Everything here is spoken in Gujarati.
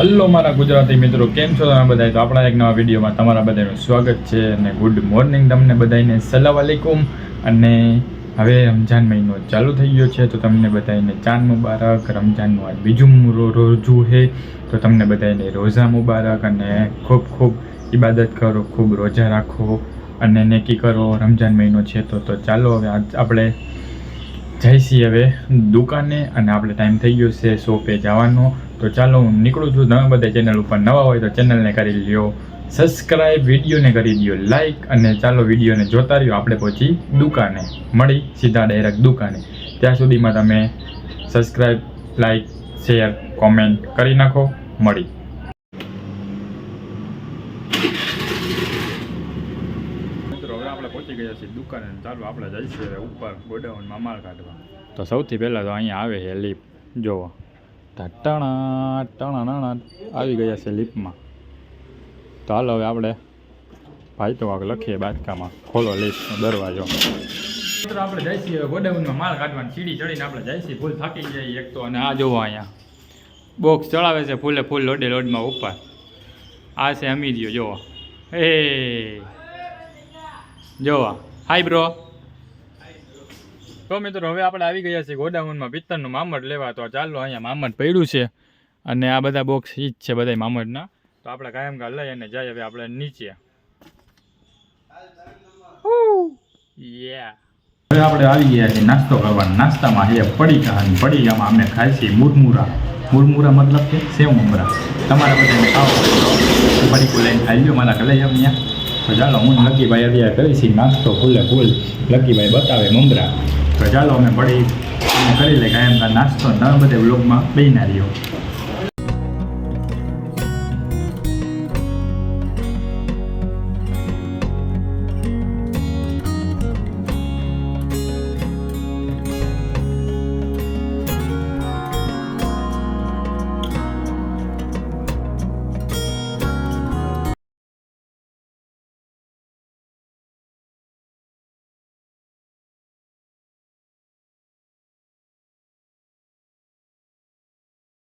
હલો મારા ગુજરાતી મિત્રો, કેમ છો તમે બધા તો આપણા એક નવા વિડીયોમાં તમારા બધાનું સ્વાગત છે અને ગુડ મોર્નિંગ તમને બધાને સલામ વાલેકુમ અને હવે રમજાન મહિનો ચાલુ થઈ ગયો છે, તો તમને બધાને ચાંદ મુબારક રમજાનનું આજ બીજું રોજું છે તો તમને બધાને રોઝા મુબારક અને ખૂબ ખૂબ ઇબાદત કરો, ખૂબ રોજા રાખો અને નેકી કરો. રમજાન મહિનો છે તો તો ચાલો હવે આજ આપણે જઈશી હવે દુકાને અને આપણે ટાઈમ થઈ ગયો છે શોપે જવાનો. તો ચાલો હું નીકળું છું તમે બધા ચેનલ ઉપર. નવા હોય તો ચેનલને કરી લ્યો. સબસ્ક્રાઈબ વિડીયોને કરી દો લાઈક અને ચાલો વિડીયોને જોતા રહ્યો. આપણે પહોંચી દુકાને. મળી સીધા ડાયરેક્ટ દુકાને. ત્યાં સુધીમાં તમે સબસ્ક્રાઈબ લાઈક શેર કોમેન્ટ કરી નાખો. મળી. મિત્રો હવે આપણે પહોંચી ગયા છીએ દુકાને. ચાલો આપણે જઈશું ઉપર ગોડાઉનમાં માલ કાઢવા. તો સૌથી પહેલાં તો અહીંયા આવે છે લીપ જોવો ટણા ટણા આવી ગયા છે લીપમાં તો હાલો હવે આપણે ભાઈ તો વાગ લખીએ બાદકામાં ખોલો લિફ્ટ દરવાજો. આપણે જાય છીએ ગોડાઉનમાં. માલ કાઢવાની સીડી ચડીને આપણે જઈશું ફૂલ થાકી જાય એક તો. અને આ જોવો અહીંયા. બોક્સ ચડાવે છે ફૂલે ફૂલ લોડે લોડમાં ઉપર. આ છે અમીરિયો જોવો. એ જોવા. હાય બ્રો તો મિત્રો, હવે આપણે આવી ગયા છીએ ગોડાઉનમાં. પિત્તરનું મામડ લેવા. તો ચાલો, અહીંયા મામડ પડ્યું છે. અને આ બધા બોક્સ ઈ જ છે બધા મામડના. તો આપણે કાયમ કા લઈ અને જઈએ હવે આપણે નીચે. યા હવે આપણે આવી ગયા છીએ નાસ્તો કરવાનો. નાસ્તામાં છે પડી પડીકામાં અમે ખાઈ છીએ મુરમુરા. મુરમુરા મતલબ કે સેવ મમરા. તમારા બધાને ખાવા પડીકું લઈને ખાઈ લો મારા કલાઈ અહીંયા તો ચાલો, હું લકીભાઈ અત્યારે કરી છીએ નાસ્તો ફૂલે ફૂલ. લકીભાઈ બતાવે મમરા. તો ચાલો અમે પડી કરી લે કાયમ નાસ્તો. તમે બધે વ્લોગમાં બેના